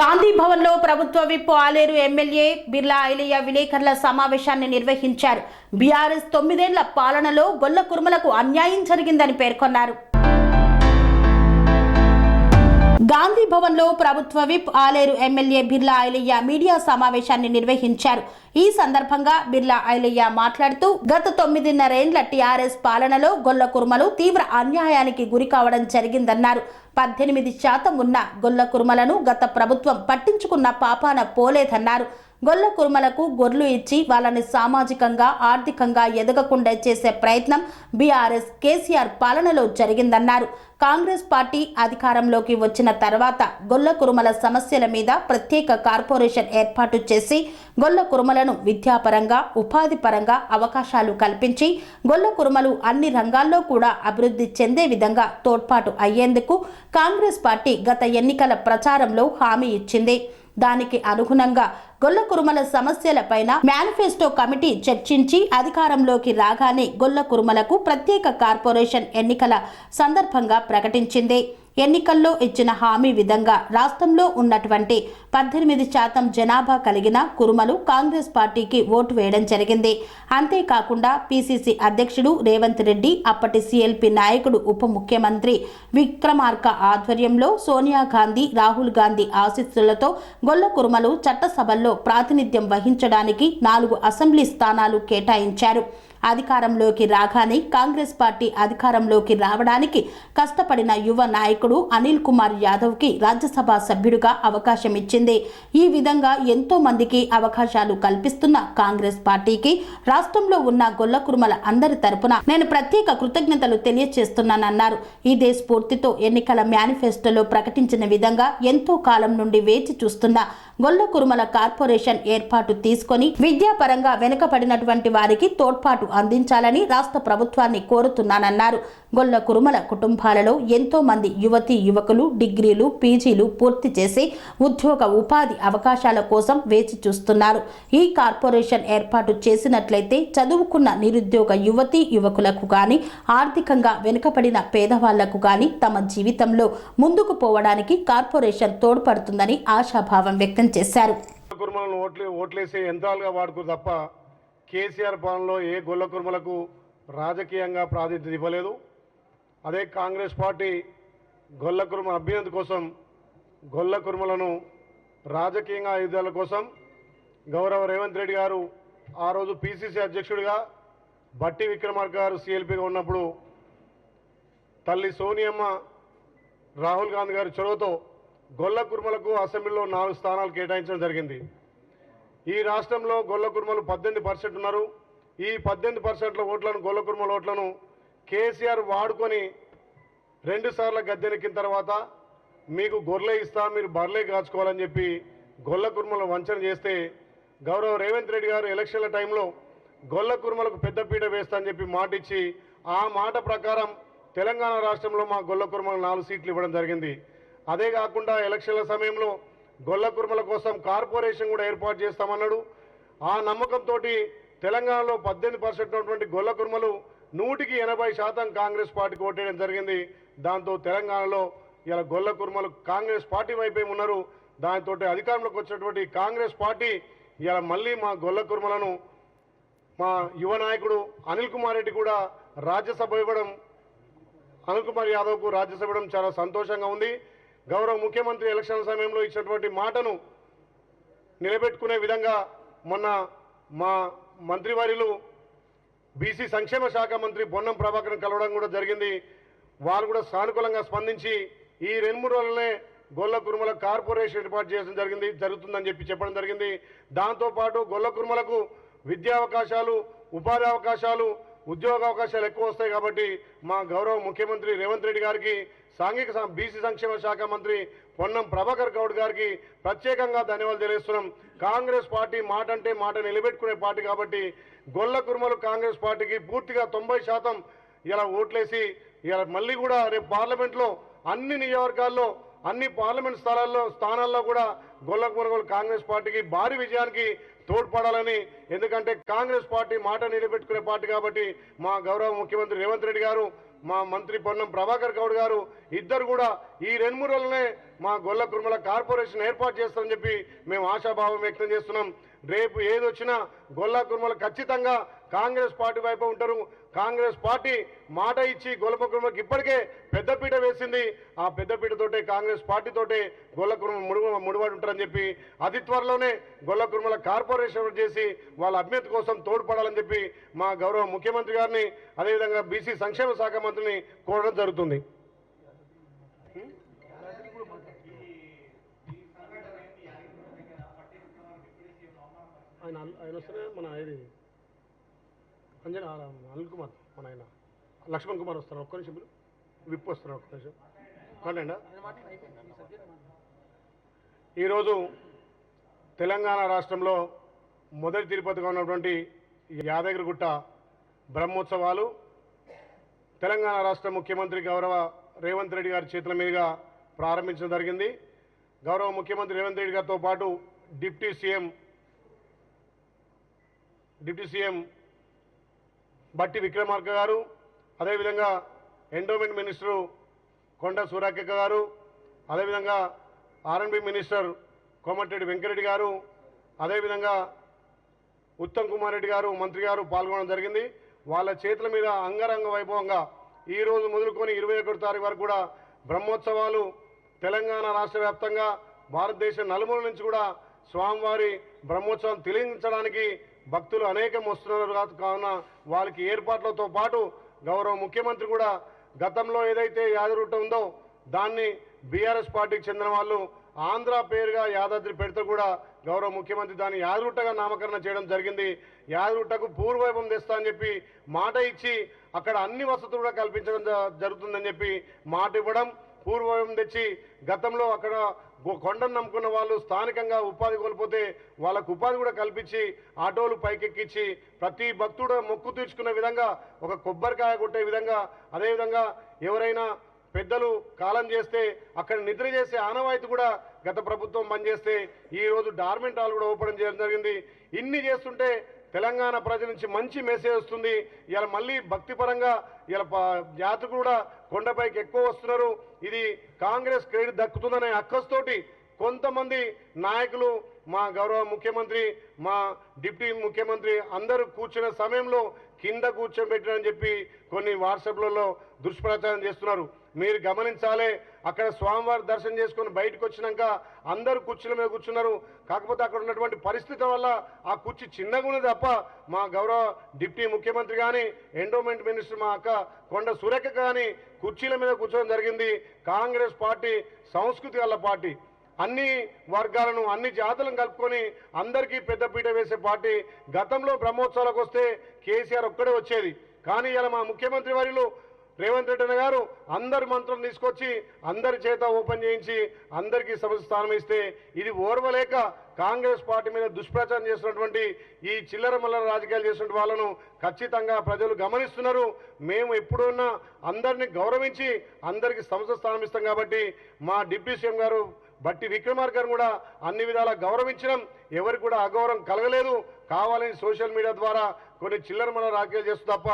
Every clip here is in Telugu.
గాంధీ భవన్లో ప్రభుత్వ విప్ ఆలేరు ఎమ్మెల్యే బిర్లా ఐలయ్య విలేకరుల సమావేశాన్ని నిర్వహించారు. బీఆర్ఎస్ తొమ్మిదేళ్ళ పాలనలో గొల్ల కుర్మలకు అన్యాయం జరిగిందని పేర్కొన్నారు. గాంధీ భవన్లో ప్రభుత్వ whip Aleru MLA Beerla Ilaiah media సమావేశాన్ని నిర్వహించారు. ఈ సందర్భంగా బిర్లా ఐలయ్య మాట్లాడుతూ గత తొమ్మిదిన్నరేండ్ల టీఆర్ఎస్ పాలనలో గొల్ల కుర్మలు తీవ్ర అన్యాయానికి గురి కావడం జరిగిందన్నారు. పద్దెనిమిది శాతం ఉన్న గొల్ల కుర్మలను గత ప్రభుత్వం పట్టించుకున్న పాపాన పోలేదన్నారు. గొల్ల కుర్మలకు గొర్రెలు ఇచ్చి వాళ్ళని సామాజికంగా ఆర్థికంగా ఎదగకుండా చేసే ప్రయత్నం బీఆర్ఎస్ కేసీఆర్ పాలనలో జరిగిందన్నారు. కాంగ్రెస్ పార్టీ అధికారంలోకి వచ్చిన తర్వాత గొల్ల కురుమల సమస్యల మీద ప్రత్యేక కార్పొరేషన్ ఏర్పాటు చేసి గొల్ల కురుమలను విద్యాపరంగా ఉపాధి పరంగా అవకాశాలు కల్పించి గొల్ల కురుమలు అన్ని రంగాల్లో కూడా అభివృద్ధి చెందే విధంగా తోడ్పాటు అయ్యేందుకు కాంగ్రెస్ పార్టీ గత ఎన్నికల ప్రచారంలో హామీ ఇచ్చింది. దానికి అనుగుణంగా గొల్ల కురుమల సమస్యలపైన మేనిఫెస్టో కమిటీ చర్చించి అధికారంలోకి రాగానే గొల్ల కురుమలకు ప్రత్యేక కార్పొరేషన్ ఎన్నికల సందర్భంగా ప్రకటించింది. ఎన్నికల్లో ఇచ్చిన హామీ విధంగా రాష్ట్రంలో ఉన్నటువంటి పద్దెనిమిది శాతం జనాభా కలిగిన కురుమలు కాంగ్రెస్ పార్టీకి ఓటు వేయడం జరిగింది. అంతేకాకుండా పిసిసి అధ్యక్షుడు రేవంత్ రెడ్డి అప్పటి సిఎల్పి నాయకుడు ఉప ముఖ్యమంత్రి విక్రమార్క ఆధ్వర్యంలో సోనియా గాంధీ రాహుల్ గాంధీ ఆశీస్సులతో గొల్ల కురుమలు చట్టసభల్లో ప్రాతినిధ్యం వహించడానికి నాలుగు అసెంబ్లీ స్థానాలు కేటాయించారు. అధికారంలోకి రాగానే కాంగ్రెస్ పార్టీ అధికారంలోకి రావడానికి కష్టపడిన యువ నాయకుడు అనిల్ కుమార్ యాదవ్కి రాజ్యసభ సభ్యుడిగా అవకాశం ఇచ్చింది. ఈ విధంగా ఎంతో మందికి అవకాశాలు కల్పిస్తున్న కాంగ్రెస్ పార్టీకి రాష్ట్రంలో ఉన్న గొల్ల కురుమల అందరి తరపున నేను ప్రత్యేక కృతజ్ఞతలు తెలియజేస్తున్నానన్నారు ఇదే స్ఫూర్తితో ఎన్నికల మేనిఫెస్టోలో ప్రకటించిన విధంగా ఎంతో కాలం నుండి వేచి చూస్తున్న గొల్ల కురుమల కార్పొరేషన్ ఏర్పాటు తీసుకొని విద్యాపరంగా వెనుకబడినటువంటి వారికి తోడ్పాటు అందించాలని రాష్ట్ర ప్రభుత్వాన్ని కోరుతున్నానన్నారు. గొల్ల కురుమల కుటుంబాలలో ఎంతో మంది యువతి యువకులు డిగ్రీలు పీజీలు పూర్తి చేసి ఉద్యోగ ఉపాధి అవకాశాల కోసం వేచి చూస్తున్నారు. ఈ కార్పొరేషన్ ఏర్పాటు చేసినట్లయితే చదువుకున్న నిరుద్యోగ యువతి యువకులకు కానీ ఆర్థికంగా వెనుకబడిన పేదవాళ్ళకు కానీ తమ జీవితంలో ముందుకు పోవడానికి కార్పొరేషన్ తోడ్పడుతుందని ఆశాభావం వ్యక్తం చేశారు. ఓట్లేసే యంత్రాలుగా వాడుకో తప్ప కేసీఆర్ పాలనలో ఏ గొల్లకుర్మలకు రాజకీయంగా ప్రాతినిధ్యం ఇవ్వలేదు. అదే కాంగ్రెస్ పార్టీ గొల్లకుర్మ అభ్యర్థి కోసం గొల్లకుర్మలను రాజకీయంగా ఆయుధాల కోసం గౌరవ రేవంత్ రెడ్డి గారు ఆ రోజు పిసిసి అధ్యక్షుడిగా బట్టి విక్రమార్క గారు సిఎల్పిగా ఉన్నప్పుడు తల్లి సోనియమ్మ రాహుల్ గాంధీ గారి చొరవతో గొల్ల కుర్మలకు అసెంబ్లీలో నాలుగు స్థానాలు కేటాయించడం జరిగింది. ఈ రాష్ట్రంలో గొల్ల కుర్మలు పద్దెనిమిది పర్సెంట్ ఉన్నారు. ఈ పద్దెనిమిది పర్సెంట్ల ఓట్లను గొల్ల కుర్మల ఓట్లను కేసీఆర్ వాడుకొని రెండు సార్లు గద్దెనెక్కిన తర్వాత మీకు గొర్రె ఇస్తా మీరు బర్లే కాచుకోవాలని చెప్పి గొల్ల కుర్మలు వంచన చేస్తే గౌరవ రేవంత్ రెడ్డి గారు ఎలక్షన్ల టైంలో గొల్ల కుర్మలకు పెద్దపీట వేస్తా అని చెప్పి మాట ఇచ్చి ఆ మాట ప్రకారం తెలంగాణ రాష్ట్రంలో మా గొల్లకుర్మలకు నాలుగు సీట్లు ఇవ్వడం జరిగింది. అదే కాకుండా ఎలక్షన్ల సమయంలో గొల్ల కుర్మల కోసం కార్పొరేషన్ కూడా ఏర్పాటు చేస్తామన్నాడు. ఆ నమ్మకంతో తెలంగాణలో పద్దెనిమిది పర్సెంట్ ఉన్నటువంటి గొల్ల కుర్మలు నూటికి ఎనభై శాతం కాంగ్రెస్ పార్టీకి ఓటేయడం జరిగింది. దాంతో తెలంగాణలో ఇలా గొల్ల కుర్మలు కాంగ్రెస్ పార్టీ వైపే ఉన్నారు. దానితో అధికారంలోకి వచ్చినటువంటి కాంగ్రెస్ పార్టీ ఇలా మళ్ళీ మా గొల్ల కుర్మలను మా యువ నాయకుడు అనిల్ కుమార్ రెడ్డి కూడా రాజ్యసభ ఇవ్వడం అనిల్ కుమార్ యాదవ్కు రాజ్యసభ ఇవ్వడం చాలా సంతోషంగా ఉంది. గౌరవ ముఖ్యమంత్రి ఎలక్షన్ సమయంలో ఇచ్చినటువంటి మాటను నిలబెట్టుకునే విధంగా మొన్న మా మంత్రివర్యులు బీసీ సంక్షేమ శాఖ మంత్రి బొన్నం ప్రభాకర్ కలవడం కూడా జరిగింది. వారు కూడా సానుకూలంగా స్పందించి ఈ రెండు మూడు రోజులనే గొల్ల కురుమల కార్పొరేషన్ ఏర్పాటు చేయడం జరిగింది జరుగుతుందని చెప్పి చెప్పడం జరిగింది. దాంతోపాటు గొల్ల కురుమలకు విద్యా అవకాశాలు ఉపాధి అవకాశాలు ఉద్యోగ అవకాశాలు ఎక్కువ వస్తాయి కాబట్టి మా గౌరవ ముఖ్యమంత్రి రేవంత్ రెడ్డి గారికి సాంఘిక బీసీ సంక్షేమ శాఖ మంత్రి పొన్నం ప్రభాకర్ గౌడ్ గారికి ప్రత్యేకంగా ధన్యవాదాలు తెలియజేస్తున్నాం కాంగ్రెస్ పార్టీ మాట అంటే మాట నిలబెట్టుకునే పార్టీ కాబట్టి గొల్ల కుర్మలు కాంగ్రెస్ పార్టీకి పూర్తిగా తొంభై శాతం ఇలా ఓట్లేసి ఇలా మళ్ళీ కూడా రేపు పార్లమెంట్లో అన్ని నియోజకవర్గాల్లో అన్ని పార్లమెంట్ స్థలాల్లో స్థానాల్లో కూడా గొల్ల కుర్మలు కాంగ్రెస్ పార్టీకి భారీ విజయానికి తోడ్పడాలని ఎందుకంటే కాంగ్రెస్ పార్టీ మాట నిలబెట్టుకునే పార్టీ కాబట్టి మా గౌరవ ముఖ్యమంత్రి రేవంత్ రెడ్డి గారు మా మంత్రి పొన్నం ప్రభాకర్ గౌడ్ గారు ఇద్దరు కూడా ఈ రెండు మూడు రోజులనే మా గొల్ల కుర్మల కార్పొరేషన్ ఏర్పాటు చేస్తామని చెప్పి మేము ఆశాభావం వ్యక్తం చేస్తున్నాం. రేపు ఏది వచ్చినా గొల్ల కుర్మలు ఖచ్చితంగా కాంగ్రెస్ పార్టీ వైపు ఉంటారు. కాంగ్రెస్ పార్టీ మాట ఇచ్చి గొల్ల ఇప్పటికే పెద్దపీట వేసింది. ఆ పెద్దపీటతోటే కాంగ్రెస్ పార్టీతోటే గొల్ల కుర్మ ముడుగు ముడిపడి ఉంటారని చెప్పి అతి త్వరలోనే గొల్ల కార్పొరేషన్ చేసి వాళ్ళ అభ్యర్థి కోసం తోడ్పడాలని చెప్పి మా గౌరవ ముఖ్యమంత్రి గారిని అదేవిధంగా బీసీ సంక్షేమ శాఖ మంత్రిని కోరడం జరుగుతుంది. ఆయన ఆయన వస్తేనే మన అంజన అనిల్ కుమార్ మన ఆయన. లక్ష్మణ్ కుమార్ వస్తారు ఒక్క నిమిషం విప్ వస్తారు ఒక్క నిమిషం. ఈరోజు తెలంగాణ రాష్ట్రంలో మొదటి తిరుపతిగా ఉన్నటువంటి యాదగిరిగుట్ట బ్రహ్మోత్సవాలు తెలంగాణ రాష్ట్ర ముఖ్యమంత్రి గౌరవ రేవంత్ రెడ్డి గారి చేతుల మీదుగా ప్రారంభించడం జరిగింది. గౌరవ ముఖ్యమంత్రి రేవంత్ రెడ్డి గారితో పాటు డిప్యూటీ సీఎం డిప్యూటీ సీఎం బట్టి విక్రమార్క గారు అదేవిధంగా ఎండోమెంట్ మినిస్టరు కొండ సూరాకెక్క గారు అదేవిధంగా ఆర్ఎన్బి మినిస్టర్ కోమటిరెడ్డి వెంకరెడ్డి గారు అదేవిధంగా ఉత్తమ్ కుమార్ రెడ్డి గారు మంత్రి గారు పాల్గొనడం జరిగింది. వాళ్ళ చేతుల మీద అంగరంగ వైభవంగా ఈ రోజు మొదలుకొని ఇరవై ఒకటి తారీఖు వరకు కూడా బ్రహ్మోత్సవాలు తెలంగాణ రాష్ట్ర వ్యాప్తంగా భారతదేశం నలుమూల నుంచి కూడా స్వామివారి బ్రహ్మోత్సవం తిలకించడానికి భక్తులు అనేకం వస్తున్నారు కావున వాళ్ళకి ఏర్పాట్లతో పాటు గౌరవ ముఖ్యమంత్రి కూడా గతంలో ఏదైతే యాదరుట్ట ఉందో దాన్ని బీఆర్ఎస్ పార్టీకి చెందిన వాళ్ళు ఆంధ్ర పేరుగా యాదాద్రి పెడితే కూడా గౌరవ ముఖ్యమంత్రి దాన్ని యాదరుట్టగా నామకరణ చేయడం జరిగింది. యాదరుట్టకు పూర్వవైభవం తెస్తా అని చెప్పి మాట ఇచ్చి అక్కడ అన్ని వసతులు కూడా కల్పించడం జ- జరుగుతుందని చెప్పి మాట ఇవ్వడం పూర్వం తెచ్చి గతంలో అక్కడ కొండను నమ్ముకున్న వాళ్ళు స్థానికంగా ఉపాధి కోల్పోతే వాళ్ళకు ఉపాధి కూడా కల్పించి ఆటోలు పైకెక్కించి ప్రతి భక్తుడు మొక్కు తీర్చుకున్న విధంగా ఒక కొబ్బరికాయ కొట్టే విధంగా అదేవిధంగా ఎవరైనా పెద్దలు కాలం చేస్తే అక్కడ నిద్ర చేసే ఆనవాయితీ కూడా గత ప్రభుత్వం బంద్ చేస్తే ఈరోజు డార్మెంట్ హాల్ కూడా ఓపెన్ చేయడం జరిగింది. ఇన్ని చేస్తుంటే తెలంగాణ ప్రజల నుంచి మంచి మెసేజ్ వస్తుంది. ఇలా మళ్ళీ భక్తిపరంగా ఇలా యాత్రికులు కూడా కొండపైకి ఎక్కువ వస్తున్నారు. ఇది కాంగ్రెస్ క్రెడిట్ దక్కుతుందనే అక్కస్తోటి కొంతమంది నాయకులు మా గౌరవ ముఖ్యమంత్రి మా డిప్యూటీ ముఖ్యమంత్రి అందరూ కూర్చున్న సమయంలో కింద కూర్చోబెట్టారని చెప్పి కొన్ని వాట్సాప్లలో దుష్ప్రచారం చేస్తున్నారు. మీరు గమనించాలి అక్కడ స్వామివారి దర్శనం చేసుకుని బయటకు వచ్చినాక అందరూ కుర్చీల మీద కూర్చున్నారు. కాకపోతే అక్కడ ఉన్నటువంటి పరిస్థితి వల్ల ఆ కుర్చీ చిన్నగా ఉన్నది తప్ప మా గౌరవ డిప్యూటీ ముఖ్యమంత్రి కానీ ఎండోమెంట్ మినిస్టర్ మా అక్క కొండ సురేఖ కానీ కుర్చీల మీద కూర్చోవడం జరిగింది. కాంగ్రెస్ పార్టీ సంస్కృతి గల పార్టీ. అన్ని వర్గాలను అన్ని జాతులను కలుపుకొని అందరికీ పెద్దపీట వేసే పార్టీ. గతంలో బ్రహ్మోత్సవాలకు వస్తే కేసీఆర్ ఒక్కడే వచ్చేది. కానీ ఇలా మా ముఖ్యమంత్రి వారిలో రేవంత్ రెడ్డి అన్న గారు అందరి మంత్రులు తీసుకొచ్చి అందరి చేత ఓపెన్ చేయించి అందరికీ సమస్య స్థానం ఇస్తే ఇది ఓర్వలేక కాంగ్రెస్ పార్టీ మీద దుష్ప్రచారం చేసినటువంటి ఈ చిల్లర మల్లర రాజకీయాలు చేసిన వాళ్ళను ఖచ్చితంగా ప్రజలు గమనిస్తున్నారు. మేము ఎప్పుడున్నా అందరినీ గౌరవించి అందరికీ సంస్థ స్థానం ఇస్తాం కాబట్టి మా డిప్యూటీ సీఎం గారు బట్టి విక్రమార్కర్ గారు కూడా అన్ని విధాలా గౌరవించడం ఎవరికి కూడా అగౌరవం కలగలేదు. కావాలని సోషల్ మీడియా ద్వారా కొన్ని చిల్లర మన రాజకీయాలు చేస్తూ తప్ప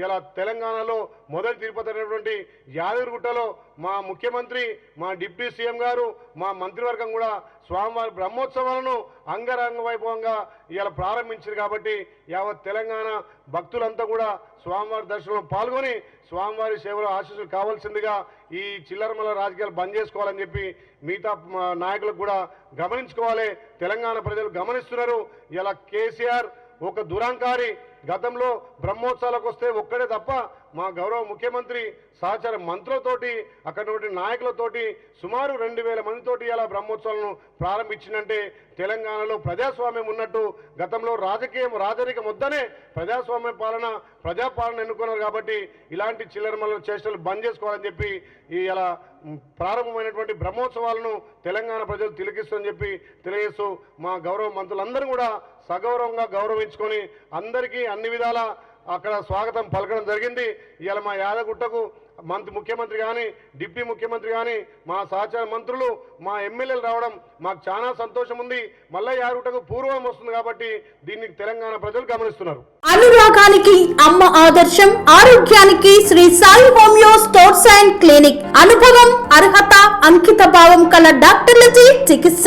ఇలా తెలంగాణలో మొదటి తిరుపతి అనేటువంటి యాదగిరిగుట్టలో మా ముఖ్యమంత్రి మా డిప్యూటీ సీఎం గారు మా మంత్రివర్గం కూడా స్వామివారి బ్రహ్మోత్సవాలను అంగరంగ వైభవంగా ఇలా ప్రారంభించారు కాబట్టి యావత్ తెలంగాణ భక్తులంతా కూడా స్వామివారి దర్శనంలో పాల్గొని స్వామివారి సేవలో ఆశీస్సులు కావాల్సిందిగా ఈ చిల్లరమల రాజకీయాలు బంద్ చేసుకోవాలని చెప్పి మిగతా నాయకులకు కూడా గమనించుకోవాలి. తెలంగాణ ప్రజలు గమనిస్తున్నారు. ఇలా కేసీఆర్ ఒక దురాంకారి గతంలో బ్రహ్మోత్సవాలకు వస్తే ఒక్కడే తప్ప మా గౌరవ ముఖ్యమంత్రి సహచర మంత్రులతోటి అక్కడ నాయకులతోటి సుమారు రెండు వేల మందితోటి ఇలా బ్రహ్మోత్సవాలను ప్రారంభించిందంటే తెలంగాణలో ప్రజాస్వామ్యం ఉన్నట్టు గతంలో రాజకీయం రాజరికం వద్దనే ప్రజాస్వామ్య పాలన ప్రజాపాలన ఎన్నుకున్నారు కాబట్టి ఇలాంటి చిల్లర చిల్లరమల్ల చేష్టలు బంద్ చేసుకోవాలని చెప్పి ఈ ఇలా ప్రారంభమైనటువంటి బ్రహ్మోత్సవాలను తెలంగాణ ప్రజలు తిలకిస్తుందని చెప్పి తెలియజేస్తూ మా గౌరవ మంత్రులందరూ కూడా సగౌరవంగా గౌరవించుకొని అందరికీ అన్ని విధాల అక్కడ స్వాగతం పలకడం జరిగింది. ఇవాళ మా యాదగుట్టకు మంత్రి ముఖ్యమంత్రి కానీ డిప్యూటీ ముఖ్యమంత్రి కానీ మా సహచార మంత్రులు మా ఎమ్మెల్యేలు రావడం మాకు చాలా సంతోషం ఉంది. మళ్ళీ యాదగుట్టకు పూర్వం వస్తుంది కాబట్టి దీన్ని తెలంగాణ ప్రజలు గమనిస్తున్నారు. అనురాగానికి అమ్మ ఆదర్శం ఆరోగ్యానికి Shri Sai homeo sports and clinic. అనుభవం అర్హత అంకిత భావం కల డాక్టర్లచే చికిత్స.